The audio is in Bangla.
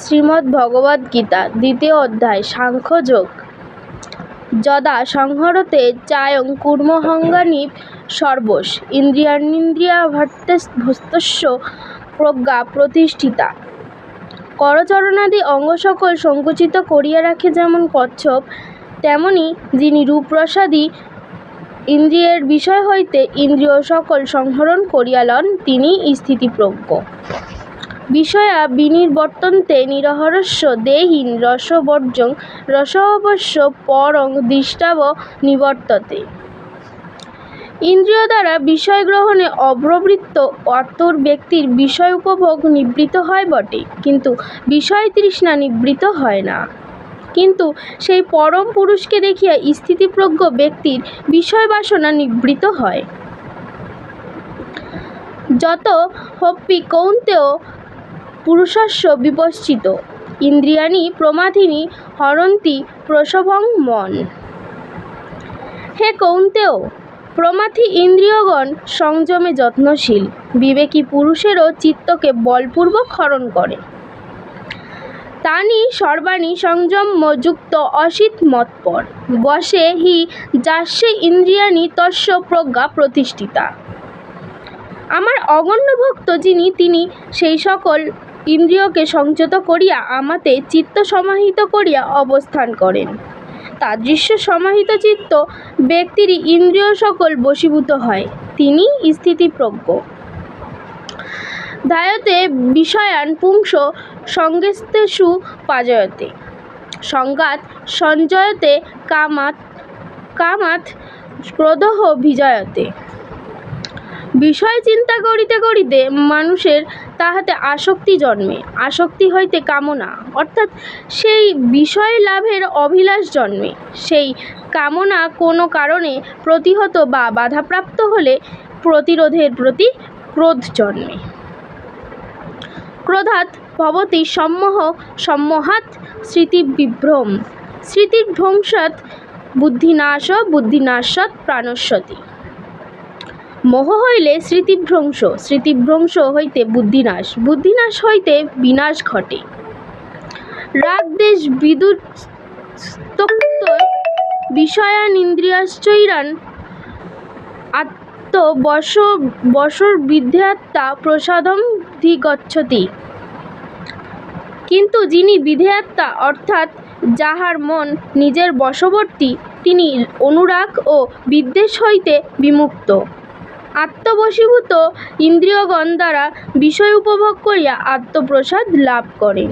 শ্রীমদ্ ভগবদ্ গীতা দ্বিতীয় অধ্যায়, সাংখ্যযোগ। যদা সংহরতে চায়ং কুর্মহঙ্গানি সর্বশ ইন্দ্রিয়াণীন্দ্রিয়াভ্যস্তস্য প্রজ্ঞা প্রতিষ্ঠিতা। করচরণাদি অঙ্গ সকল সংকুচিত করিয়া রাখে যেমন কচ্ছপ, তেমনি যিনি রূপরসাদি ইন্দ্রিয়ের বিষয় হইতে ইন্দ্রিয় সকল সংহরণ করিয়া লন তিনিই স্থিতপ্রজ্ঞ। বিষয়া বিনির্বর্তন্তে নিরহরস্য দেহিন রসবর্জং রসোপস্য পরং দৃষ্টাব নিবর্ততে। ইন্দ্রিয় দ্বারা বিষয় গ্রহণে অপ্রবৃত্ত অতুর ব্যক্তির বিষয় উপভোগ নিবৃত্ত হয় বটে, কিন্তু বিষয় তৃষ্ণা নিবৃত্ত হয় না। কিন্তু সেই পরম পুরুষকে দেখিয়া স্থিতিপ্রজ্ঞ ব্যক্তির বিষয় বাসনা নিবৃত্ত হয়। যত হ্যপি কৌন্তেয় পুরুষস্য বিপশ্চিত। ইন্দ্রিয়াণি প্রমাথিনী হরন্তি প্রসভং মন। হে কৌন্তেও, প্রমাথি ইন্দ্রিয়গণ সংযমে যত্নশীল। বিবেকী পুরুষেরও চিত্তকে বলপূর্বক হরণ করে। তানি সর্বাণি সংযমযুক্ত অসিত মৎপর। বসে হি যাস্যে ইন্দ্রিয়াণি তস্য প্রজ্ঞা প্রতিষ্ঠিতা। আমার অগণ্য ভক্ত যিনি, তিনি সেই সকল ইন্দ্রিয়কে সংযত করিয়া আমাতে চিত্ত সমাহিত করিয়া অবস্থান করেন। তাদৃশ সমাহিত চিত্ত ব্যক্তিরই ইন্দ্রিয় সকল বশীভূত হয়, তিনি স্থিতপ্রজ্ঞ। ধ্যায়তে বিষয়ান পুংস সঙ্গস্তেষু পাজয়তে। সংঘাত সঞ্জয়তে কামাৎ কামাৎ প্রদহ বিজয়তে। বিষয় চিন্তা করিতে করিতে মানুষের তাহাতে আসক্তি জন্মে, আসক্তি হইতে কামনা। অর্থাৎ সেই বিষয় লাভের অভিলাষ জন্মে। সেই কামনা কোনো কারণে প্রতিহত বা বাধাপ্রাপ্ত হলে প্রতিরোধের প্রতি ক্রোধ জন্মে। ক্রোধাৎ ভবতি সম্মোহ সম্মোহাৎ স্মৃতিবিভ্রম। স্মৃতিভ্রংশাৎ বুদ্ধিনাশ বুদ্ধিনাশাৎ প্রাণস্যতি মোহ হইলে স্মৃতিভ্রংশ স্মৃতিভ্রংশ হইতে বুদ্ধিনাশ বুদ্ধিনাশ হইতে বিনাশ ঘটে। রাগদ্বেষ বিদ্যুৎস্তপ্ত বিষয়ানিন্দ্রিয়াশ্চৈরান আত্মবশবশর্বিধেয়াত্মা প্রসাদমধিগচ্ছতি কিন্তু যিনি বিধেয়াত্মা, অর্থাৎ যাহার মন নিজের বশবর্তী, তিনি অনুরাগ ও বিদ্বেষ হইতে বিমুক্ত। আত্মবশীভূত ইন্দ্রিয়গণ দ্বারা বিষয় উপভোগ করিয়া আত্মপ্রসাদ লাভ করেন।